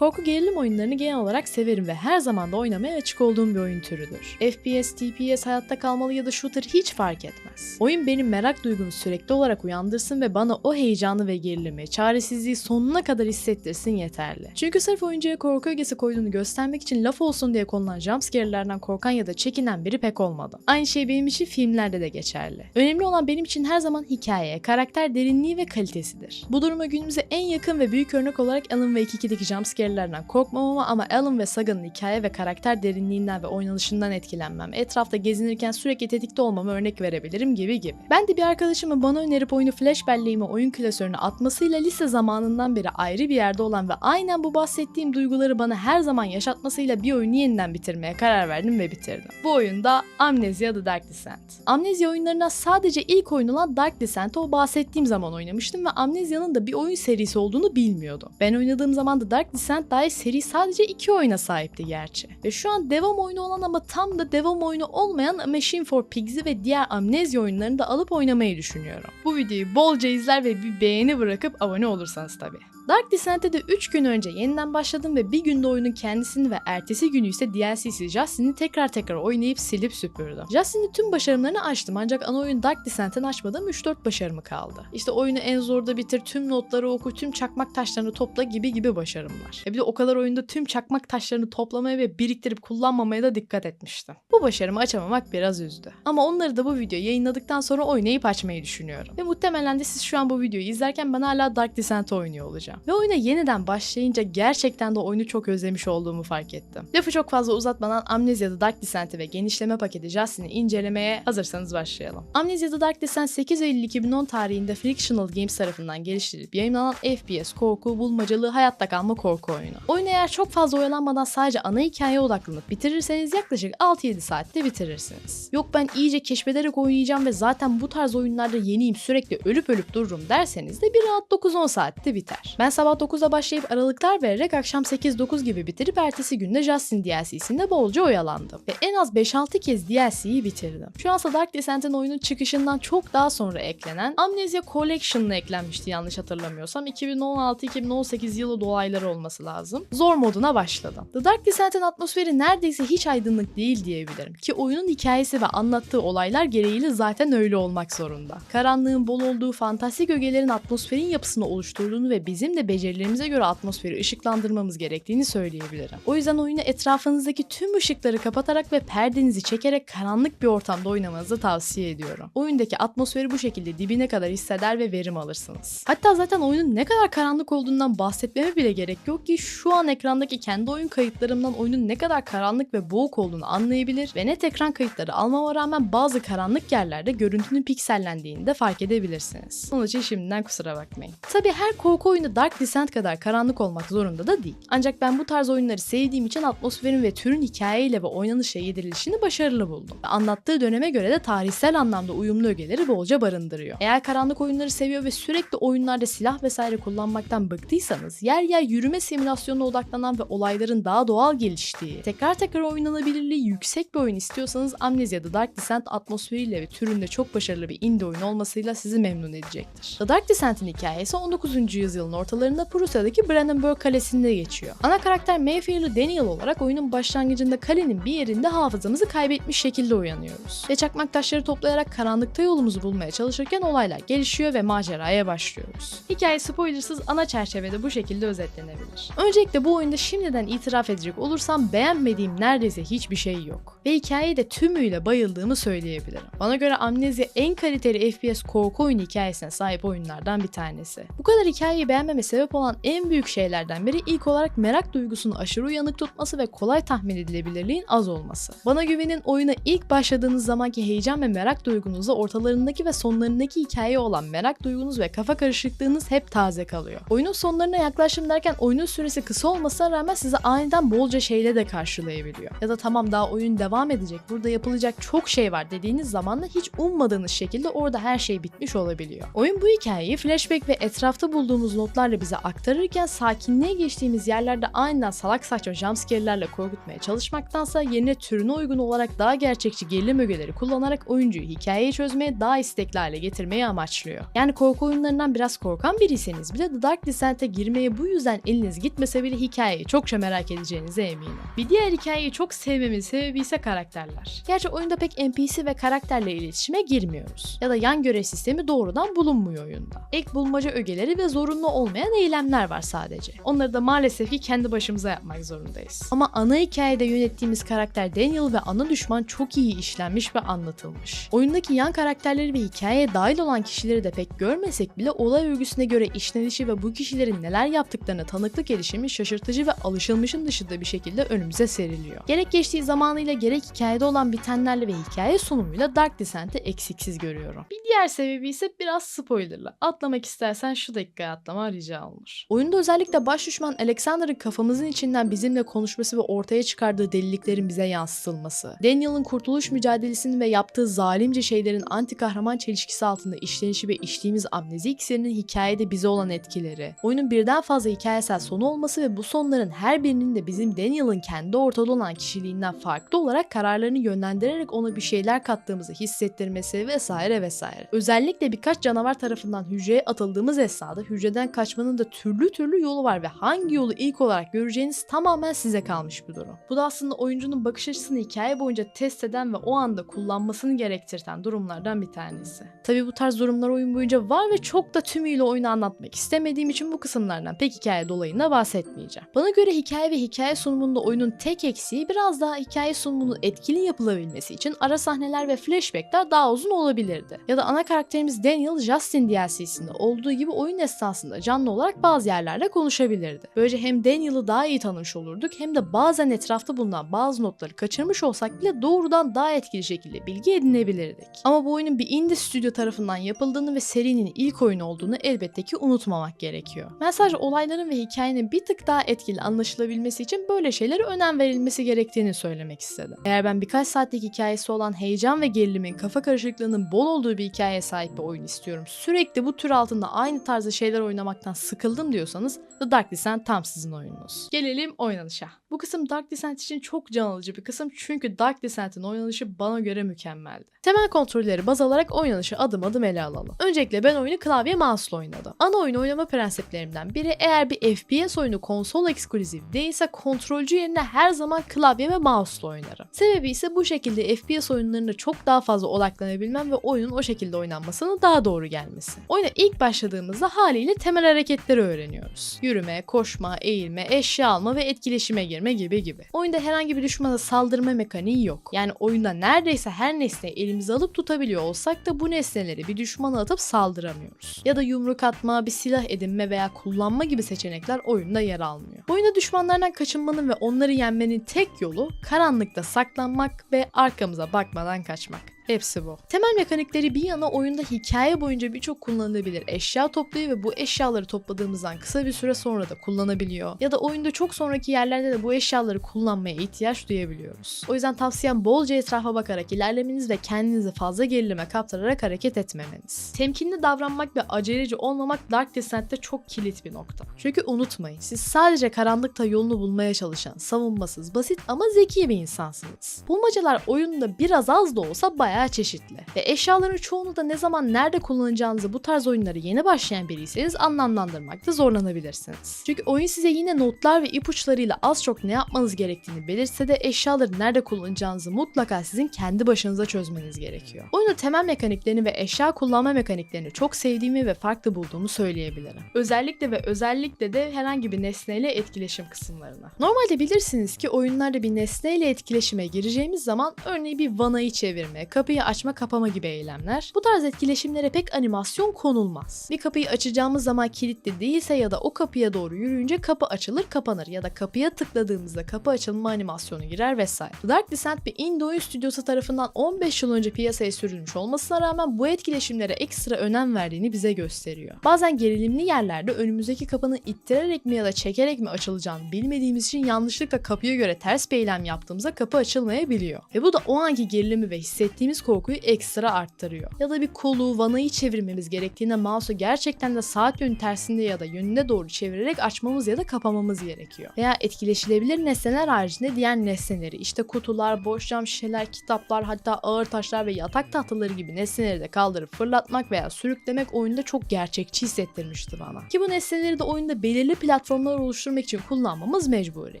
Korku gerilim oyunlarını genel olarak severim ve her zaman da oynamaya açık olduğum bir oyun türüdür. FPS, TPS, hayatta kalmalı ya da shooter hiç fark etmez. Oyun benim merak duygumu sürekli olarak uyandırsın ve bana o heyecanı ve gerilimi, çaresizliği sonuna kadar hissettirsin yeterli. Çünkü sırf oyuncuya korku ögesi koyduğunu göstermek için laf olsun diye konulan jumpscare'lerden korkan ya da çekinen biri pek olmadı. Aynı şey benim için filmlerde de geçerli. Önemli olan benim için her zaman hikaye, karakter derinliği ve kalitesidir. Bu duruma günümüze en yakın ve büyük örnek olarak Alan Wake 2'deki jumpscare jumpscare'lerden korkmamama ama Alan ve Sagan'ın hikaye ve karakter derinliğinden ve oynanışından etkilenmem, etrafta gezinirken sürekli tetikte olmama örnek verebilirim gibi gibi. Ben de bir arkadaşımın bana önerip oyunu flash belleğime oyun klasörüne atmasıyla lise zamanından beri ayrı bir yerde olan ve aynen bu bahsettiğim duyguları bana her zaman yaşatmasıyla bir oyunu yeniden bitirmeye karar verdim ve bitirdim. Bu oyunda Amnesia The Dark Descent. Amnesia oyunlarına sadece ilk oyun olan Dark Descent'ı o bahsettiğim zaman oynamıştım ve Amnesia'nın da bir oyun serisi olduğunu bilmiyordum. Ben oynadığım zaman The Dark Descent dair seri sadece iki oyuna sahipti gerçi. Ve şu an devam oyunu olan ama tam da devam oyunu olmayan A Machine for Pigs'i ve diğer Amnesia oyunlarını da alıp oynamayı düşünüyorum. Bu videoyu bolca izler ve bir beğeni bırakıp abone olursanız tabii. Dark Descent'e de 3 gün önce yeniden başladım ve bir günde oyunun kendisini ve ertesi günü ise DLC'si Justin'i tekrar tekrar oynayıp silip süpürdüm. Justin'in tüm başarımlarını açtım ancak ana oyun Dark Descent'ten açmadığım 3-4 başarımı kaldı. İşte oyunu en zorda bitir, tüm notları oku, tüm çakmak taşlarını topla gibi gibi başarım var. E bir de o kadar oyunda tüm çakmak taşlarını toplamaya ve biriktirip kullanmamaya da dikkat etmiştim. Bu başarımı açamamak biraz üzdü. Ama onları da bu video yayınladıktan sonra oynayıp açmayı düşünüyorum. Ve muhtemelen de siz şu an bu videoyu izlerken ben hala Dark Descent oynuyor olacağım. Ve oyuna yeniden başlayınca gerçekten de oyunu çok özlemiş olduğumu fark ettim. Lafı çok fazla uzatmadan Amnesia The Dark Descent'i ve genişleme paketi Justin'i incelemeye hazırsanız başlayalım. Amnesia The Dark Descent 8 Eylül 2010 tarihinde Frictional Games tarafından geliştirilip yayınlanan FPS, korku, bulmacalı, hayatta kalma korku oyunu. Oyunu eğer çok fazla oyalanmadan sadece ana hikayeye odaklanıp bitirirseniz yaklaşık 6-7 saatte bitirirsiniz. Yok ben iyice keşfederek oynayacağım ve zaten bu tarz oyunlarda yeniyim sürekli ölüp ölüp dururum derseniz de bir rahat 9-10 saatte biter. Ben sabah 9'da başlayıp aralıklar vererek akşam 8-9 gibi bitirip ertesi günde Justin DLC'sinde bolca oyalandım. Ve en az 5-6 kez DLC'yi bitirdim. Şu an Dark Descent'in oyunun çıkışından çok daha sonra eklenen Amnesia Collection'la eklenmişti yanlış hatırlamıyorsam. 2016-2018 yılı dolayları olması lazım. Zor moduna başladım. The Dark Descent'in atmosferi neredeyse hiç aydınlık değil diyebilirim. Ki oyunun hikayesi ve anlattığı olaylar gereğiyle zaten öyle olmak zorunda. Karanlığın bol olduğu fantastik ögelerin atmosferin yapısını oluşturduğunu ve bizim de becerilerimize göre atmosferi ışıklandırmamız gerektiğini söyleyebilirim. O yüzden oyunu etrafınızdaki tüm ışıkları kapatarak ve perdenizi çekerek karanlık bir ortamda oynamanızı tavsiye ediyorum. Oyundaki atmosferi bu şekilde dibine kadar hisseder ve verim alırsınız. Hatta zaten oyunun ne kadar karanlık olduğundan bahsetmeme bile gerek yok ki şu an ekrandaki kendi oyun kayıtlarımdan oyunun ne kadar karanlık ve boğuk olduğunu anlayabilir ve net ekran kayıtları almama rağmen bazı karanlık yerlerde görüntünün piksellendiğini de fark edebilirsiniz. Onun için şimdiden kusura bakmayın. Tabi her korku oyunu Dark Descent kadar karanlık olmak zorunda da değil. Ancak ben bu tarz oyunları sevdiğim için atmosferin ve türün hikayeyle ve oynanışla yedirilişini başarılı buldum. Ve anlattığı döneme göre de tarihsel anlamda uyumlu ögeleri bolca barındırıyor. Eğer karanlık oyunları seviyor ve sürekli oyunlarda silah vesaire kullanmaktan bıktıysanız, yer yer yürüme simülasyonuna odaklanan ve olayların daha doğal geliştiği, tekrar tekrar oynanabilirliği yüksek bir oyun istiyorsanız Amnesia The Dark Descent atmosferiyle ve türünde çok başarılı bir indie oyun olmasıyla sizi memnun edecektir. The Dark Descent'in hikayesi 19. yüzyılın ortalarında Prusya'daki Brandenburg Kalesi'nde geçiyor. Ana karakter Mayfair'lı Daniel olarak oyunun başlangıcında kalenin bir yerinde hafızamızı kaybetmiş şekilde uyanıyoruz. Ve çakmak taşları toplayarak karanlıkta yolumuzu bulmaya çalışırken olaylar gelişiyor ve maceraya başlıyoruz. Hikaye spoilersız ana çerçevede bu şekilde özetlenebilir. Öncelikle bu oyunda şimdiden itiraf edecek olursam beğenmediğim neredeyse hiçbir şey yok. Ve hikayeye de tümüyle bayıldığımı söyleyebilirim. Bana göre Amnesia en kaliteli FPS korku oyunu hikayesine sahip oyunlardan bir tanesi. Bu kadar hikayeyi beğenmeme sebep olan en büyük şeylerden biri ilk olarak merak duygusunu aşırı uyanık tutması ve kolay tahmin edilebilirliğin az olması. Bana güvenin oyuna ilk başladığınız zamanki heyecan ve merak duygunuzla ortalarındaki ve sonlarındaki hikayeye olan merak duygunuz ve kafa karışıklığınız hep taze kalıyor. Oyunun sonlarına yaklaşım derken oyunun süresi kısa olmasına rağmen size aniden bolca şeyle de karşılayabiliyor. Ya da tamam daha oyun devam edecek, burada yapılacak çok şey var dediğiniz zaman da hiç ummadığınız şekilde orada her şey bitmiş olabiliyor. Oyun bu hikayeyi flashback ve etrafta bulduğumuz notlar tonlarla bize aktarırken sakinliğe geçtiğimiz yerlerde aniden salak saçma jumpscare'lerle korkutmaya çalışmaktansa yerine türüne uygun olarak daha gerçekçi gerilim ögeleri kullanarak oyuncuyu hikayeyi çözmeye daha istekli hale getirmeyi amaçlıyor. Yani korku oyunlarından biraz korkan biriyseniz bile The Dark Descent'e girmeye bu yüzden eliniz gitmese bile hikayeyi çokça merak edeceğinize eminim. Bir diğer hikayeyi çok sevmemin sebebi ise karakterler. Gerçi oyunda pek NPC ve karakterle iletişime girmiyoruz. Ya da yan görev sistemi doğrudan bulunmuyor oyunda. Ek bulmaca ögeleri ve zorunlu olmayan eylemler var sadece. Onları da maalesef ki kendi başımıza yapmak zorundayız. Ama ana hikayede yönettiğimiz karakter Daniel ve ana düşman çok iyi işlenmiş ve anlatılmış. Oyundaki yan karakterleri ve hikayeye dahil olan kişileri de pek görmesek bile olay örgüsüne göre işlenişi ve bu kişilerin neler yaptıklarına tanıklık erişimi şaşırtıcı ve alışılmışın dışında bir şekilde önümüze seriliyor. Gerek geçtiği zamanıyla gerek hikayede olan bitenlerle ve hikaye sunumuyla Dark Descent'i eksiksiz görüyorum. Bir diğer sebebi ise biraz spoilerlı. Atlamak istersen şu dakikaya atlama rica olunur. Oyunda özellikle baş düşman Alexander'ın kafamızın içinden bizimle konuşması ve ortaya çıkardığı deliliklerin bize yansıtılması. Daniel'ın kurtuluş mücadelesinin ve yaptığı zalimce şeylerin anti kahraman çelişkisi altında işlenişi ve içtiğimiz amnezi iksirinin hikayede bize olan etkileri. Oyunun birden fazla hikayesel sonu olması ve bu sonların her birinin de bizim Daniel'ın kendi ortada olan kişiliğinden farklı olarak kararlarını yönlendirerek ona bir şeyler kattığımızı hissettirmesi vesaire vesaire. Özellikle birkaç canavar tarafından hücreye atıldığımız esnada hücreden kaçmanın da türlü türlü yolu var ve hangi yolu ilk olarak göreceğiniz tamamen size kalmış bir durum. Bu da aslında oyuncunun bakış açısını hikaye boyunca test eden ve o anda kullanmasını gerektirten durumlardan bir tanesi. Tabi bu tarz durumlar oyun boyunca var ve çok da tümüyle oyunu anlatmak istemediğim için bu kısımlardan pek hikaye dolayında bahsetmeyeceğim. Bana göre hikaye ve hikaye sunumunda oyunun tek eksiği biraz daha hikaye sunumunun etkili yapılabilmesi için ara sahneler ve flashbackler daha uzun olabilirdi. Ya da ana karakterimiz Daniel Justin DLC'sinde olduğu gibi oyun esnasında canlı olarak bazı yerlerde konuşabilirdi. Böylece hem Daniel'ı daha iyi tanımış olurduk hem de bazen etrafta bulunan bazı notları kaçırmış olsak bile doğrudan daha etkili şekilde bilgi edinebilirdik. Ama bu oyunun bir indie stüdyo tarafından yapıldığını ve serinin ilk oyunu olduğunu elbette ki unutmamak gerekiyor. Mesaj olayların ve hikayenin bir tık daha etkili anlaşılabilmesi için böyle şeylere önem verilmesi gerektiğini söylemek istedim. Eğer ben birkaç saatlik hikayesi olan heyecan ve gerilimin kafa karışıklığının bol olduğu bir hikayeye sahip bir oyun istiyorum. Sürekli bu tür altında aynı tarzda şeyler oynamaktan sıkıldım diyorsanız The Dark Descent tam sizin oyununuz. Gelelim oynanışa. Bu kısım Dark Descent için çok can alıcı bir kısım çünkü Dark Descent'in oynanışı bana göre mükemmeldi. Temel kontrolleri baz alarak oynanışı adım adım ele alalım. Öncelikle ben oyunu klavye mouse'la oynadım. Ana oyun oynama prensiplerimden biri eğer bir FPS oyunu konsol ekskluzif değilse kontrolcü yerine her zaman klavye ve mouse'la oynarım. Sebebi ise bu şekilde FPS oyunlarında çok daha fazla odaklanabilmem ve oyunun o şekilde oynanmasının daha doğru gelmesi. Oyuna ilk başladığımızda haliyle temel hareketleri öğreniyoruz. Yürüme, koşma, eğilme, eşya alma ve etkileşime girme gibi gibi. Oyunda herhangi bir düşmana saldırma mekaniği yok. Yani oyunda neredeyse her nesneyi elimize alıp tutabiliyor olsak da bu nesneleri bir düşmana atıp saldıramıyoruz. Ya da yumruk atma, bir silah edinme veya kullanma gibi seçenekler oyunda yer almıyor. Oyunda düşmanlardan kaçınmanın ve onları yenmenin tek yolu karanlıkta saklanmak ve arkamıza bakmadan kaçmak. Hepsi bu. Temel mekanikleri bir yana oyunda hikaye boyunca birçok kullanılabilir eşya topluyor ve bu eşyaları topladığımızdan kısa bir süre sonra da kullanabiliyor. Ya da oyunda çok sonraki yerlerde de bu eşyaları kullanmaya ihtiyaç duyabiliyoruz. O yüzden tavsiyem bolca etrafa bakarak ilerlemeniz ve kendinizi fazla gerilime kaptırarak hareket etmemeniz. Temkinli davranmak ve aceleci olmamak Dark Descent'te çok kilit bir nokta. Çünkü unutmayın siz sadece karanlıkta yolunu bulmaya çalışan, savunmasız, basit ama zeki bir insansınız. Bulmacalar oyunda biraz az da olsa bayağı bayağı çeşitli. Ve eşyaların çoğunu da ne zaman nerede kullanacağınızı bu tarz oyunları yeni başlayan biriyseniz anlamlandırmakta zorlanabilirsiniz. Çünkü oyun size yine notlar ve ipuçlarıyla az çok ne yapmanız gerektiğini belirtse de eşyaları nerede kullanacağınızı mutlaka sizin kendi başınıza çözmeniz gerekiyor. Oyunun temel mekaniklerini ve eşya kullanma mekaniklerini çok sevdiğimi ve farklı bulduğumu söyleyebilirim. Özellikle ve özellikle de herhangi bir nesneyle etkileşim kısımlarına. Normalde bilirsiniz ki oyunlarda bir nesneyle etkileşime gireceğimiz zaman örneğin bir vanayı çevirme, kapıyı açma kapama gibi eylemler. Bu tarz etkileşimlere pek animasyon konulmaz. Bir kapıyı açacağımız zaman kilitli değilse ya da o kapıya doğru yürüyünce kapı açılır kapanır ya da kapıya tıkladığımızda kapı açılma animasyonu girer vesaire. Dark Descent bir indie oyun stüdyosu tarafından 15 yıl önce piyasaya sürülmüş olmasına rağmen bu etkileşimlere ekstra önem verdiğini bize gösteriyor. Bazen gerilimli yerlerde önümüzdeki kapının ittirerek mi ya da çekerek mi açılacağını bilmediğimiz için yanlışlıkla kapıya göre ters bir eylem yaptığımızda kapı açılmayabiliyor. Ve bu da o anki gerilimi ve hissettiğimiz hissettiğimiz korkuyu ekstra arttırıyor. Ya da bir kolu, vanayı çevirmemiz gerektiğinde mouse'u gerçekten de saat yönü tersinde ya da yönüne doğru çevirerek açmamız ya da kapamamız gerekiyor. Veya etkileşilebilir nesneler haricinde diğer nesneleri işte kutular, boş cam şişeler, kitaplar hatta ağır taşlar ve yatak tahtaları gibi nesneleri de kaldırıp fırlatmak veya sürüklemek oyunda çok gerçekçi hissettirmişti bana. Ki bu nesneleri de oyunda belirli platformlar oluşturmak için kullanmamız mecburi.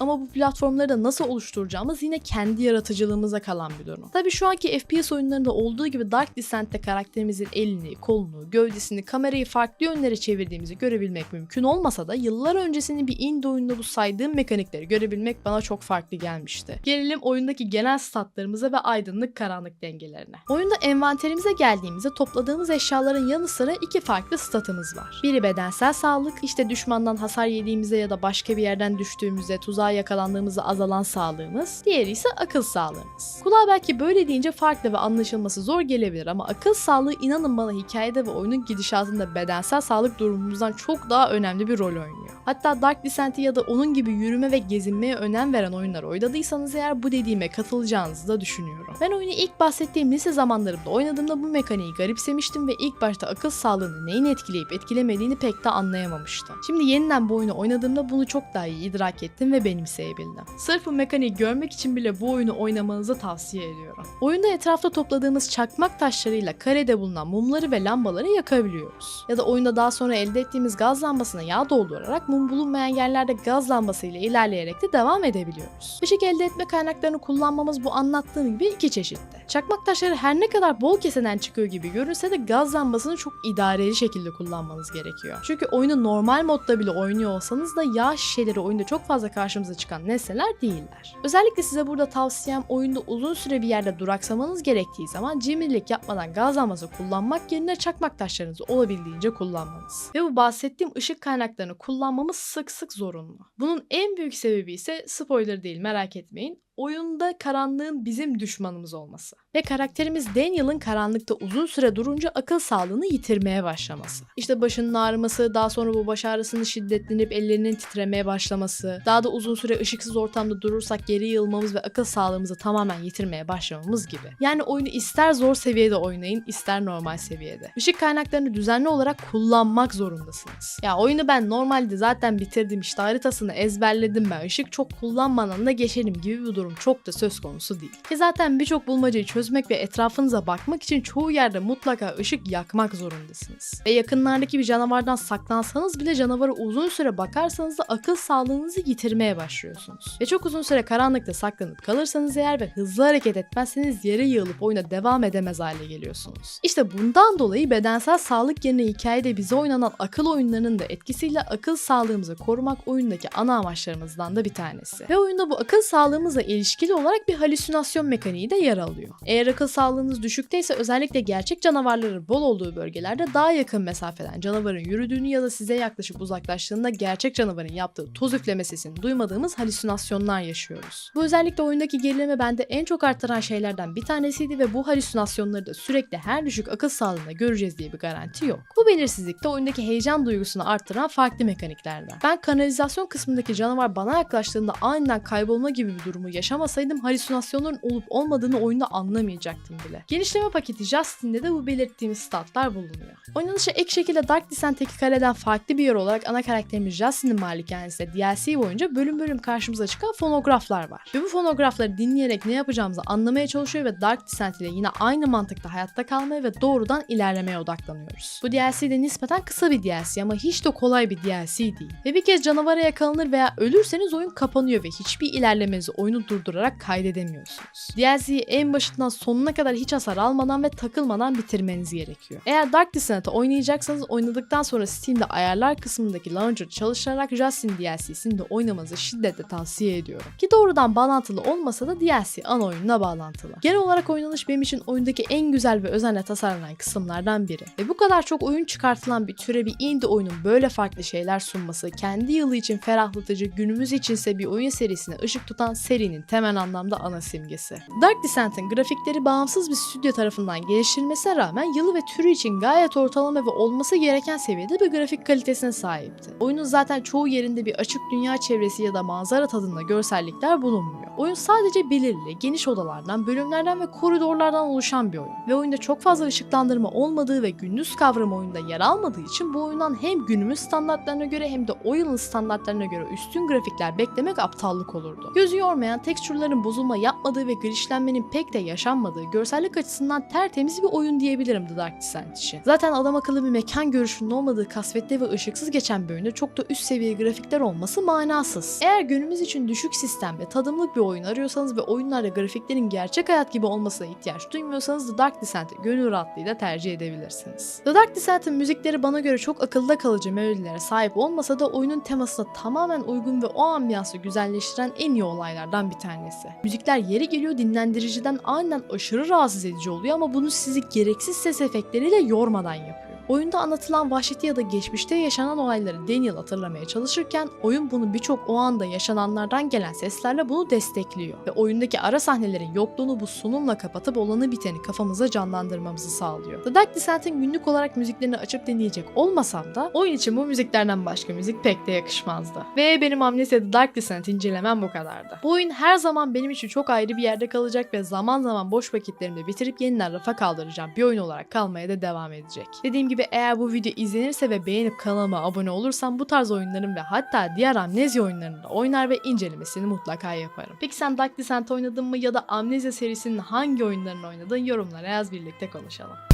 Ama bu platformları da nasıl oluşturacağımız yine kendi yaratıcılığımıza kalan bir durum. Tabii şu anki FPS oyunlarında olduğu gibi Dark Descent'te karakterimizin elini, kolunu, gövdesini, kamerayı farklı yönlere çevirdiğimizi görebilmek mümkün olmasa da yıllar öncesinin bir indie oyununda bu saydığım mekanikleri görebilmek bana çok farklı gelmişti. Gelelim oyundaki genel statlarımıza ve aydınlık karanlık dengelerine. Oyunda envanterimize geldiğimizde topladığımız eşyaların yanı sıra iki farklı statımız var. Biri bedensel sağlık, işte düşmandan hasar yediğimizde ya da başka bir yerden düştüğümüzde tuzağa yakalandığımızda azalan sağlığımız. Diğeri ise akıl sağlığımız. Kulağa belki böyle deyince farklı ve anlaşılması zor gelebilir ama akıl sağlığı inanın bana hikayede ve oyunun gidişatında bedensel sağlık durumumuzdan çok daha önemli bir rol oynuyor. Hatta Dark Descent'i ya da onun gibi yürüme ve gezinmeye önem veren oyunlar oynadıysanız eğer bu dediğime katılacağınızı da düşünüyorum. Ben oyunu ilk bahsettiğim lise zamanlarımda oynadığımda bu mekaniği garipsemiştim ve ilk başta akıl sağlığını neyin etkileyip etkilemediğini pek de anlayamamıştım. Şimdi yeniden bu oyunu oynadığımda bunu çok daha iyi idrak ettim ve benimseyebildim. Sırf bu mekaniği görmek için bile bu oyunu oynamanızı tavsiye ediyorum. Oyunda etrafta topladığımız çakmak taşlarıyla karede bulunan mumları ve lambaları yakabiliyoruz. Ya da oyunda daha sonra elde ettiğimiz gaz lambasına yağ doldurarak mum bulunmayan yerlerde gaz lambasıyla ilerleyerek de devam edebiliyoruz. Işık elde etme kaynaklarını kullanmamız bu anlattığım gibi iki çeşitte. Çakmak taşları her ne kadar bol keseden çıkıyor gibi görünse de gaz lambasını çok idareli şekilde kullanmanız gerekiyor. Çünkü oyunu normal modda bile oynuyor olsanız da yağ şişeleri oyunda çok fazla karşımıza çıkan nesneler değiller. Özellikle size burada tavsiyem oyunda uzun süre bir yerde duraksamanız gerektiği zaman cimrilik yapmadan gaz lambası kullanmak yerine çakmak taşlarınızı olabildiğince kullanmanız. Ve bu bahsettiğim ışık kaynaklarını kullanmamız sık sık zorunlu. Bunun en büyük sebebi ise spoiler değil merak etmeyin oyunda karanlığın bizim düşmanımız olması. Ve karakterimiz Daniel'ın karanlıkta uzun süre durunca akıl sağlığını yitirmeye başlaması. İşte başının ağrıması, daha sonra bu baş ağrısının şiddetlenip ellerinin titremeye başlaması, daha da uzun süre ışıksız ortamda durursak geri yılmamız ve akıl sağlığımızı tamamen yitirmeye başlamamız gibi. Yani oyunu ister zor seviyede oynayın, ister normal seviyede. Işık kaynaklarını düzenli olarak kullanmak zorundasınız. Ya oyunu ben normalde zaten bitirdim işte haritasını ezberledim ben. Işık çok kullanmadan da geçelim gibi bir durum çok da söz konusu değil. Ki zaten birçok bulmacayı çözmek ve etrafınıza bakmak için çoğu yerde mutlaka ışık yakmak zorundasınız. Ve yakınlardaki bir canavardan saklansanız bile canavara uzun süre bakarsanız da akıl sağlığınızı yitirmeye başlıyorsunuz. Ve çok uzun süre karanlıkta saklanıp kalırsanız eğer ve hızlı hareket etmezseniz yere yığılıp oyuna devam edemez hale geliyorsunuz. İşte bundan dolayı bedensel sağlık yerine hikayede bize oynanan akıl oyunlarının da etkisiyle akıl sağlığımızı korumak oyundaki ana amaçlarımızdan da bir tanesi. Ve oyunda bu akıl sağlığımızla ilişkili olarak bir halüsinasyon mekaniği de yer alıyor. Eğer akıl sağlığınız düşükteyse özellikle gerçek canavarların bol olduğu bölgelerde daha yakın mesafeden canavarın yürüdüğünü ya da size yaklaşıp uzaklaştığında gerçek canavarın yaptığı toz üfleme sesini duymadığımız halüsinasyonlar yaşıyoruz. Bu özellikle oyundaki gerilimi bende en çok arttıran şeylerden bir tanesiydi ve bu halüsinasyonları da sürekli her düşük akıl sağlığında göreceğiz diye bir garanti yok. Bu belirsizlik de oyundaki heyecan duygusunu arttıran farklı mekaniklerden. Ben kanalizasyon kısmındaki canavar bana yaklaştığında aniden kaybolma gibi bir durumu yaşamasaydım halüsinasyonların olup olmadığını oyunda anlamayacaktım bile. Genişleme paketi Justin'de de bu belirttiğimiz statlar bulunuyor. Oynanışa ek şekilde Dark Descent'teki kaleden farklı bir yer olarak ana karakterimiz Justin'in malikanesinde DLC boyunca bölüm bölüm karşımıza çıkan fonograflar var. Ve bu fonografları dinleyerek ne yapacağımızı anlamaya çalışıyor ve Dark Descent ile yine aynı mantıkta hayatta kalmaya ve doğrudan ilerlemeye odaklanıyoruz. Bu DLC de nispeten kısa bir DLC ama hiç de kolay bir DLC değil. Ve bir kez canavara yakalanır veya ölürseniz oyun kapanıyor ve hiçbir ilerlemenizi oyunu durdurarak kaydedemiyorsunuz. DLC'yi en başından sonuna kadar hiç hasar almadan ve takılmadan bitirmeniz gerekiyor. Eğer Dark Descent'ı oynayacaksanız oynadıktan sonra Steam'de ayarlar kısmındaki launcher çalıştırarak Justin DLC'sini de oynamanızı şiddetle tavsiye ediyorum. Ki doğrudan bağlantılı olmasa da DLC ana oyununa bağlantılı. Genel olarak oynanış benim için oyundaki en güzel ve özenle tasarlanan kısımlardan biri. Ve bu kadar çok oyun çıkartılan bir türe bir indie oyunun böyle farklı şeyler sunması, kendi yılı için ferahlatıcı, günümüz içinse bir oyun serisine ışık tutan serinin serinin temel anlamda ana simgesi. Dark Descent'in grafikleri bağımsız bir stüdyo tarafından geliştirilmesine rağmen yılı ve türü için gayet ortalama ve olması gereken seviyede bir grafik kalitesine sahipti. Oyunun zaten çoğu yerinde bir açık dünya çevresi ya da manzara tadında görsellikler bulunmuyor. Oyun sadece belirli, geniş odalardan, bölümlerden ve koridorlardan oluşan bir oyun. Ve oyunda çok fazla ışıklandırma olmadığı ve gündüz kavramı oyunda yer almadığı için bu oyundan hem günümüz standartlarına göre hem de o yılın standartlarına göre üstün grafikler beklemek aptallık olurdu. Gözü yormayan, tekstürlerin bozulma yapmadığı ve glitchlenmenin pek de yaşanmadığı, görsellik açısından tertemiz bir oyun diyebilirim The Dark Descent için. Zaten adam akıllı bir mekan görüşünün olmadığı kasvetli ve ışıksız geçen bir çok da üst seviye grafikler olması manasız. Eğer günümüz için düşük sistem ve tadımlık bir oyun arıyorsanız ve oyunlarda grafiklerin gerçek hayat gibi olmasına ihtiyaç duymuyorsanız The Dark Descent'i gönül rahatlığıyla tercih edebilirsiniz. The Dark Descent'in müzikleri bana göre çok akılda kalıcı melodilere sahip olmasa da oyunun temasına tamamen uygun ve o ambiyansı güzelleştiren en iyi olaylardan bir tanesi. Müzikler yeri geliyor dinlendiriciden aniden aşırı rahatsız edici oluyor ama bunu sizi gereksiz ses efektleriyle yormadan yapıyor. Oyunda anlatılan vahşeti ya da geçmişte yaşanan olayları Daniel hatırlamaya çalışırken oyun bunu birçok o anda yaşananlardan gelen seslerle bunu destekliyor ve oyundaki ara sahnelerin yokluğunu bu sunumla kapatıp olanı biteni kafamıza canlandırmamızı sağlıyor. The Dark Descent'in günlük olarak müziklerini açıp dinleyecek olmasam da oyun için bu müziklerden başka müzik pek de yakışmazdı. Ve benim Amnesia The Dark Descent incelemem bu kadardı. Bu oyun her zaman benim için çok ayrı bir yerde kalacak ve zaman zaman boş vakitlerimde bitirip yeniden rafa kaldıracağım bir oyun olarak kalmaya da devam edecek. Dediğim gibi eğer bu video izlenirse ve beğenip kanalıma abone olursam bu tarz oyunların ve hatta diğer Amnesia oyunlarını da oynar ve incelemesini mutlaka yaparım. Peki sen Dark Descent oynadın mı ya da Amnesia serisinin hangi oyunlarını oynadın yorumlara yaz birlikte konuşalım.